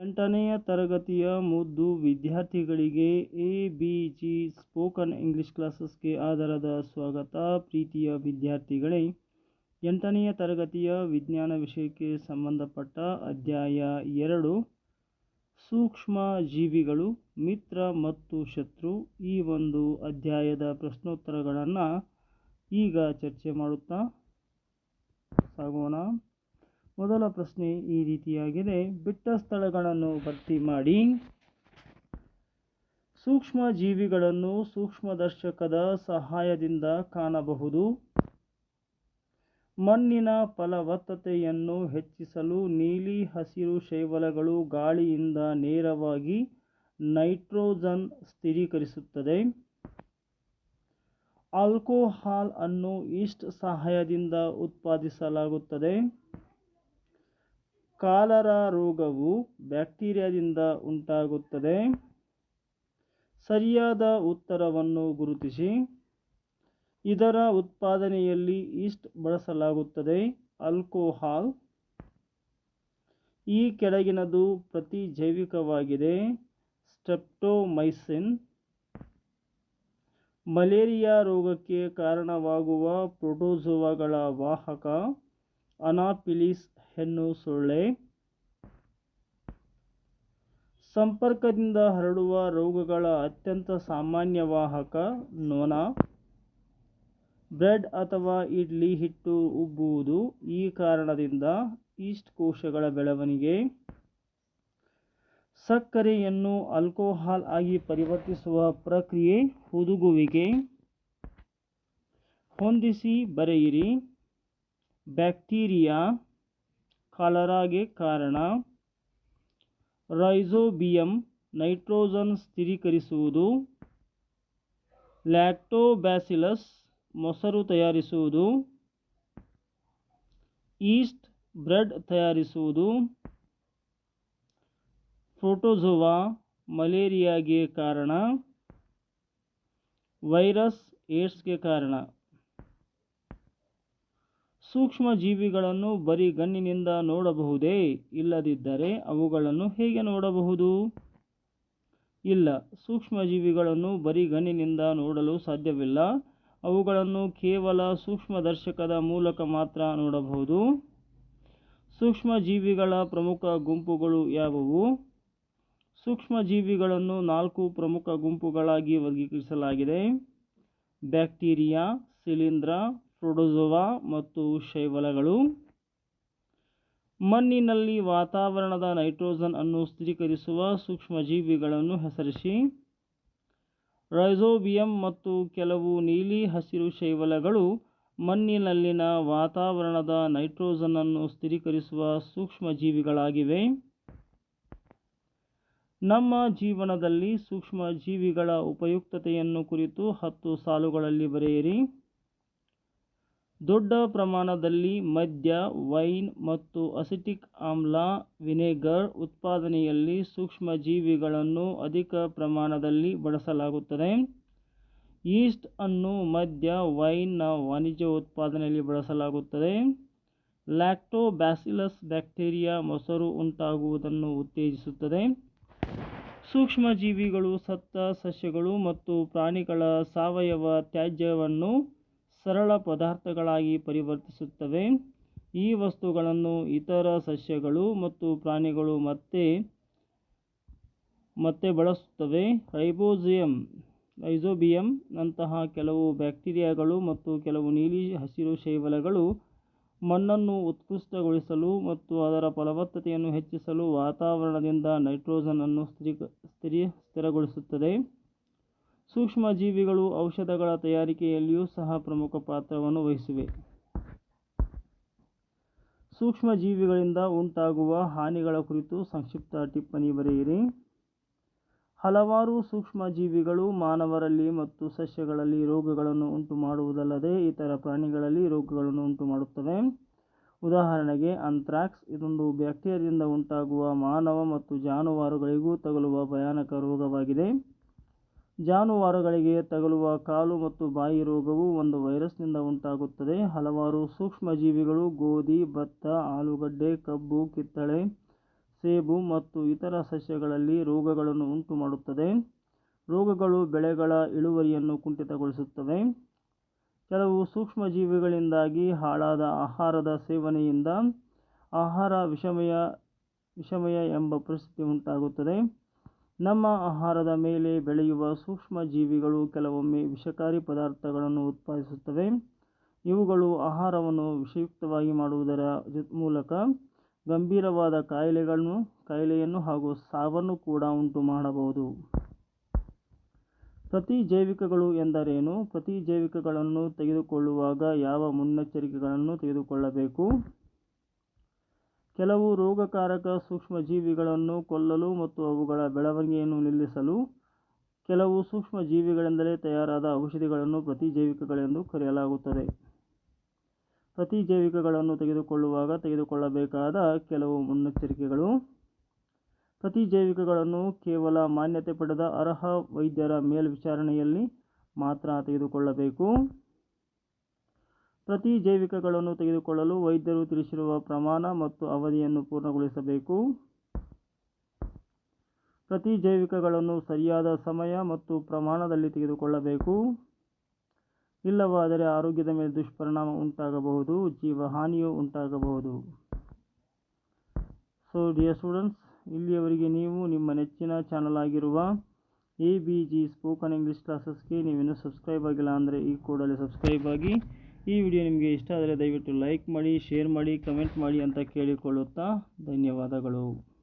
ಎಂಟನೆಯ ತರಗತಿಯ ಮುದ್ದು ವಿದ್ಯಾರ್ಥಿಗಳಿಗೆ A B G spoken English ಕ್ಲಾಸಸ್ಗೆ ಆಧಾರದ ಸ್ವಾಗತ. ಪ್ರೀತಿಯ ವಿದ್ಯಾರ್ಥಿಗಳೇ ಎಂಟನೆಯ ತರಗತಿಯ ವಿಜ್ಞಾನ ವಿಷಯಕ್ಕೆ ಸಂಬಂಧಪಟ್ಟ ಅಧ್ಯಾಯ ಎರಡು. ಸೂಕ್ಷ್ಮ ಜೀವಿಗಳು, ಮಿತ್ರ ಮತ್ತು ಶತ್ರು ಈ ಒಂದು ಅಧ್ಯಾಯದ ಪ್ರಶ್ನೋತ್ತರಗಳನ್ನು ಈಗ ಚರ್ಚೆ ಮಾಡುತ್ತಾ ಸಾಗೋಣ. ಮೊದಲ ಪ್ರಶ್ನೆ ಈ ರೀತಿಯಾಗಿದೆ. ಬಿಟ್ಟ ಸ್ಥಳಗಳನ್ನು ಭರ್ತಿ ಮಾಡಿ ಸೂಕ್ಷ್ಮ ಜೀವಿಗಳನ್ನು ಸೂಕ್ಷ್ಮದರ್ಶಕದ ಸಹಾಯದಿಂದ ಕಾಣಬಹುದು. ಮಣ್ಣಿನ ಫಲವತ್ತತೆಯನ್ನು ಹೆಚ್ಚಿಸಲು ನೀಲಿ ಹಸಿರು ಶೈವಲಗಳು ಗಾಳಿಯಿಂದ ನೇರವಾಗಿ ನೈಟ್ರೋಜನ್ ಸ್ಥಿರೀಕರಿಸುತ್ತದೆ. ಆಲ್ಕೋಹಾಲ್ ಅನ್ನು ಈಸ್ಟ್ ಸಹಾಯದಿಂದ ಉತ್ಪಾದಿಸಲಾಗುತ್ತದೆ. ಕಾಲರಾ ರೋಗವು ಬ್ಯಾಕ್ಟೀರಿಯಾದಿಂದ ಉಂಟಾಗುತ್ತದೆ. ಸರಿಯಾದ ಉತ್ತರವನ್ನು ಗುರುತಿಸಿ. ಇದರ ಉತ್ಪಾದನೆಯಲ್ಲಿ ಈಸ್ಟ್ ಬಳಸಲಾಗುತ್ತದೆ. ಆಲ್ಕೋಹಾಲ್ ಈ ಕೆಳಗಿನದು ಪ್ರತಿಜೈವಿಕವಾಗಿದೆ. ಸ್ಟೆಪ್ಟೋಮೈಸಿನ್ ಮಲೇರಿಯಾ ರೋಗಕ್ಕೆ ಕಾರಣವಾಗುವ ಪ್ರೋಟೋಜೋವಾಗಳ ವಾಹಕ ಅನಾಫಿಲಿಸ್ ಹೆಣ್ಣು ಸೊಳ್ಳೆ. ಸಂಪರ್ಕದಿಂದ ಹರಡುವ ರೋಗಗಳ ಅತ್ಯಂತ ಸಾಮಾನ್ಯ ವಾಹಕ ನೊಣ. ಬ್ರೆಡ್ ಅಥವಾ ಇಡ್ಲಿ ಹಿಟ್ಟು ಉಬ್ಬುವುದು ಈ ಕಾರಣದಿಂದ ಈಸ್ಟ್ ಕೋಶಗಳ ಬೆಳವಣಿಗೆ. ಸಕ್ಕರೆಯನ್ನು ಆಲ್ಕೋಹಾಲ್ ಆಗಿ ಪರಿವರ್ತಿಸುವ ಪ್ರಕ್ರಿಯೆ ಹುದುಗುವಿಕೆ. ಹೊಂದಿಸಿ ಬರೆಯಿರಿ. ಬ್ಯಾಕ್ಟೀರಿಯಾ. ಕಾಲರಾಗೆ ಕಾರಣ. Rhizobium nitrogen ಸ್ಥಿರೀಕರಿಸುವುದು. ಲ್ಯಾಕ್ಟೋಬ್ಯಾಸಿಲಸ್ ಮೊಸರು ತಯಾರಿಸುವುದು. ಈಸ್ಟ್ ಬ್ರೆಡ್ ತಯಾರಿಸುವುದು. ಪ್ರೋಟೋಜೋವಾ ಮಲೇರಿಯಾಗೆ ಕಾರಣ. ವೈರಸ್ ಏಡ್ಸ್ಗೆ ಕಾರಣ. ಸೂಕ್ಷ್ಮ ಜೀವಿಗಳನ್ನು ಬರೀ ಗಣ್ಣಿನಿಂದ ನೋಡಬಹುದೇ? ಇಲ್ಲದಿದ್ದರೆ ಅವುಗಳನ್ನು ಹೇಗೆ ನೋಡಬಹುದು? ಇಲ್ಲ ಸೂಕ್ಷ್ಮ ಜೀವಿಗಳನ್ನು ಬರೀ ಗಣ್ಣಿನಿಂದ ನೋಡಲು ಸಾಧ್ಯವಿಲ್ಲ. ಅವುಗಳನ್ನು ಕೇವಲ ಸೂಕ್ಷ್ಮದರ್ಶಕದ ಮೂಲಕ ಮಾತ್ರ ನೋಡಬಹುದು. ಸೂಕ್ಷ್ಮ ಜೀವಿಗಳ ಪ್ರಮುಖ ಗುಂಪುಗಳು ಯಾವುವು? ಸೂಕ್ಷ್ಮ ಜೀವಿಗಳನ್ನು ನಾಲ್ಕು ಪ್ರಮುಖ ಗುಂಪುಗಳಾಗಿ ವರ್ಗೀಕರಿಸಲಾಗಿದೆ. ಬ್ಯಾಕ್ಟೀರಿಯಾ ಶಿಲೀಂಧ್ರ ಪ್ರೋಟೋಜೋವಾ ಮತ್ತು ಶೈವಲಗಳು. ಮಣ್ಣಿನಲ್ಲಿ ವಾತಾವರಣದ ನೈಟ್ರೋಜನ್ ಅನ್ನು ಸ್ಥಿರೀಕರಿಸುವ ಸೂಕ್ಷ್ಮಜೀವಿಗಳನ್ನು ಹೆಸರಿಸಿ. ರೈಸೋಬಿಯಂ ಮತ್ತು ಕೆಲವು ನೀಲಿ ಹಸಿರು ಶೈವಲಗಳು ಮಣ್ಣಿನಲ್ಲಿನ ವಾತಾವರಣದ ನೈಟ್ರೋಜನ್ ಅನ್ನು ಸ್ಥಿರೀಕರಿಸುವ ಸೂಕ್ಷ್ಮಜೀವಿಗಳಾಗಿವೆ. ನಮ್ಮ ಜೀವನದಲ್ಲಿ ಸೂಕ್ಷ್ಮಜೀವಿಗಳ ಉಪಯುಕ್ತತೆಯನ್ನು ಕುರಿತು ಹತ್ತು ಸಾಲುಗಳಲ್ಲಿ ಬರೆಯಿರಿ. ದೊಡ್ಡ ಪ್ರಮಾಣದಲ್ಲಿ ಮದ್ಯ, ವೈನ್ ಮತ್ತು ಅಸಿಟಿಕ್ ಆಮ್ಲ, ವಿನೆಗರ್ ಉತ್ಪಾದನೆಯಲ್ಲಿ ಸೂಕ್ಷ್ಮ ಜೀವಿಗಳನ್ನು ಅಧಿಕ ಪ್ರಮಾಣದಲ್ಲಿ ಬಳಸಲಾಗುತ್ತದೆ. ಈಸ್ಟ್ ಅನ್ನು ಮದ್ಯ, ವೈನ್ನ ವಾಣಿಜ್ಯ ಉತ್ಪಾದನೆಯಲ್ಲಿ ಬಳಸಲಾಗುತ್ತದೆ. ಲ್ಯಾಕ್ಟೋಬ್ಯಾಸಿಲಸ್ ಬ್ಯಾಕ್ಟೀರಿಯಾ ಮೊಸರು ಉಂಟಾಗುವುದನ್ನು ಉತ್ತೇಜಿಸುತ್ತದೆ. ಸೂಕ್ಷ್ಮ ಜೀವಿಗಳು ಸತ್ತ ಸಸ್ಯಗಳು ಮತ್ತು ಪ್ರಾಣಿಗಳ ಸಾವಯವ ತ್ಯಾಜ್ಯವನ್ನು ಸರಳ ಪದಾರ್ಥಗಳಾಗಿ ಪರಿವರ್ತಿಸುತ್ತವೆ. ಈ ವಸ್ತುಗಳನ್ನು ಇತರ ಸಸ್ಯಗಳು ಮತ್ತು ಪ್ರಾಣಿಗಳು ಮತ್ತೆ ಮತ್ತೆ ಬಳಸುತ್ತವೆ. ರೈಬೋಸಿಯಂ ರೈಜೋಬಿಯಂ ನಂತಹ ಕೆಲವು ಬ್ಯಾಕ್ಟೀರಿಯಾಗಳು ಮತ್ತು ಕೆಲವು ನೀಲಿ ಹಸಿರು ಶೈವಲಗಳು ಮಣ್ಣನ್ನು ಉತ್ಕೃಷ್ಟಗೊಳಿಸಲು ಮತ್ತು ಅದರ ಫಲವತ್ತತೆಯನ್ನು ಹೆಚ್ಚಿಸಲು ವಾತಾವರಣದಿಂದ ನೈಟ್ರೋಜನ್ ಅನ್ನು ಸ್ಥಿರ, ಸ್ಥಿರಗೊಳಿಸುತ್ತದೆ. ಸೂಕ್ಷ್ಮ ಜೀವಿಗಳು ಔಷಧಗಳ ತಯಾರಿಕೆಯಲ್ಲಿಯೂ ಸಹ ಪ್ರಮುಖ ಪಾತ್ರವನ್ನು ವಹಿಸಿವೆ. ಸೂಕ್ಷ್ಮ ಜೀವಿಗಳಿಂದ ಉಂಟಾಗುವ ಹಾನಿಗಳ ಕುರಿತು ಸಂಕ್ಷಿಪ್ತ ಟಿಪ್ಪಣಿ ಬರೆಯಿರಿ. ಹಲವಾರು ಸೂಕ್ಷ್ಮ ಜೀವಿಗಳು ಮಾನವರಲ್ಲಿ ಮತ್ತು ಸಸ್ಯಗಳಲ್ಲಿ ರೋಗಗಳನ್ನು ಉಂಟು ಮಾಡುವುದಲ್ಲದೆ ಇತರ ಪ್ರಾಣಿಗಳಲ್ಲಿ ರೋಗಗಳನ್ನು ಉಂಟು ಮಾಡುತ್ತವೆ ಉದಾಹರಣೆಗೆ ಅಂಥ್ರಾಕ್ಸ್ ಇದೊಂದು ಬ್ಯಾಕ್ಟೀರಿಯಾದಿಂದ ಉಂಟಾಗುವ ಮಾನವ ಮತ್ತು ಜಾನುವಾರುಗಳಿಗೂ ತಗಲುವ ಭಯಾನಕ ರೋಗವಾಗಿದೆ. ಜಾನುವಾರುಗಳಿಗೆ ತಗಲುವ ಕಾಲು ಮತ್ತು ಬಾಯಿ ರೋಗವು ಒಂದು ವೈರಸ್ನಿಂದ ಉಂಟಾಗುತ್ತದೆ. ಹಲವಾರು ಸೂಕ್ಷ್ಮಜೀವಿಗಳು ಗೋಧಿ, ಭತ್ತ, ಆಲೂಗಡ್ಡೆ, ಕಬ್ಬು, ಕಿತ್ತಳೆ, ಸೇಬು ಮತ್ತು ಇತರ ಸಸ್ಯಗಳಲ್ಲಿ ರೋಗಗಳನ್ನು ಉಂಟುಮಾಡುತ್ತದೆ. ರೋಗಗಳು ಬೆಳೆಗಳ ಇಳುವರಿಯನ್ನು ಕುಂಠಿತಗೊಳಿಸುತ್ತವೆ. ಕೆಲವು ಸೂಕ್ಷ್ಮಜೀವಿಗಳಿಂದಾಗಿ ಹಾಳಾದ ಆಹಾರದ ಸೇವನೆಯಿಂದ ಆಹಾರ ವಿಷಮಯ ವಿಷಮಯ ಎಂಬ ಪರಿಸ್ಥಿತಿ ಉಂಟಾಗುತ್ತದೆ. ನಮ್ಮ ಆಹಾರದ ಮೇಲೆ ಬೆಳೆಯುವ ಸೂಕ್ಷ್ಮ ಜೀವಿಗಳು ಕೆಲವೊಮ್ಮೆ ವಿಷಕಾರಿ ಪದಾರ್ಥಗಳನ್ನು ಉತ್ಪಾದಿಸುತ್ತವೆ. ಇವುಗಳು ಆಹಾರವನ್ನು ವಿಷಯುಕ್ತವಾಗಿ ಮಾಡುವುದರ ಮೂಲಕ ಗಂಭೀರವಾದ ಕಾಯಿಲೆಗಳನ್ನು, ಕಾಯಿಲೆಯನ್ನು ಹಾಗೂ ಸಾವನ್ನು ಕೂಡ ಉಂಟು ಮಾಡಬಹುದು. ಪ್ರತಿಜೈವಿಕಗಳು ಎಂದರೇನು? ಪ್ರತಿಜೈವಿಕಗಳನ್ನು ತೆಗೆದುಕೊಳ್ಳುವಾಗ ಯಾವ ಮುನ್ನೆಚ್ಚರಿಕೆಗಳನ್ನು ತೆಗೆದುಕೊಳ್ಳಬೇಕು? ಕೆಲವು ರೋಗಕಾರಕ ಸೂಕ್ಷ್ಮಜೀವಿಗಳನ್ನು ಕೊಲ್ಲಲು ಮತ್ತು ಅವುಗಳ ಬೆಳವಣಿಗೆಯನ್ನು ನಿಲ್ಲಿಸಲು ಕೆಲವು ಸೂಕ್ಷ್ಮಜೀವಿಗಳಿಂದಲೇ ತಯಾರಾದ ಔಷಧಿಗಳನ್ನು ಪ್ರತಿಜೈವಿಕಗಳೆಂದು ಕರೆಯಲಾಗುತ್ತದೆ. ಪ್ರತಿಜೈವಿಕಗಳನ್ನು ತೆಗೆದುಕೊಳ್ಳುವಾಗ ತೆಗೆದುಕೊಳ್ಳಬೇಕಾದ ಕೆಲವು ಮುನ್ನೆಚ್ಚರಿಕೆಗಳು. ಪ್ರತಿಜೈವಿಕಗಳನ್ನು ಕೇವಲ ಮಾನ್ಯತೆ ಪಡೆದ ಅರ್ಹ ವೈದ್ಯರ ಮೇಲ್ವಿಚಾರಣೆಯಲ್ಲಿ ಮಾತ್ರ ತೆಗೆದುಕೊಳ್ಳಬೇಕು. ಪ್ರತಿಜೈವಿಕಗಳನ್ನು ತೆಗೆದುಕೊಳ್ಳಲು ವೈದ್ಯರು ತಿಳಿಸಿರುವ ಪ್ರಮಾಣ ಮತ್ತು ಅವಧಿಯನ್ನು ಪೂರ್ಣಗೊಳಿಸಬೇಕು. ಪ್ರತಿ ಜೈವಿಕಗಳನ್ನು ಸರಿಯಾದ ಸಮಯ ಮತ್ತು ಪ್ರಮಾಣದಲ್ಲಿ ತೆಗೆದುಕೊಳ್ಳಬೇಕು. ಇಲ್ಲವಾದರೆ ಆರೋಗ್ಯದ ಮೇಲೆ ದುಷ್ಪರಿಣಾಮ ಉಂಟಾಗಬಹುದು, ಜೀವಹಾನಿಯೂ ಉಂಟಾಗಬಹುದು. ಸೊ ಡಿಯರ್ ಸ್ಟೂಡೆಂಟ್ಸ್ ಇಲ್ಲಿಯವರೆಗೆ ನೀವು ನಿಮ್ಮ ನೆಚ್ಚಿನ ಚಾನಲ್ ಆಗಿರುವ A B G spoken English ಕ್ಲಾಸಸ್ಗೆ ನೀವಿನ್ನೂ ಸಬ್ಸ್ಕ್ರೈಬ್ ಆಗಿಲ್ಲ ಅಂದರೆ ಈ ಕೂಡಲೇ ಸಬ್ಸ್ಕ್ರೈಬ್ ಆಗಿ ಈ ವಿಡಿಯೋ ನಿಮಗೆ ಇಷ್ಟ ಆದರೆ ದಯವಿಟ್ಟು ಲೈಕ್ ಮಾಡಿ, ಶೇರ್ ಮಾಡಿ, ಕಮೆಂಟ್ ಮಾಡಿ ಅಂತ ಕೇಳಿಕೊಳ್ಳುತ್ತಾ ಧನ್ಯವಾದಗಳು.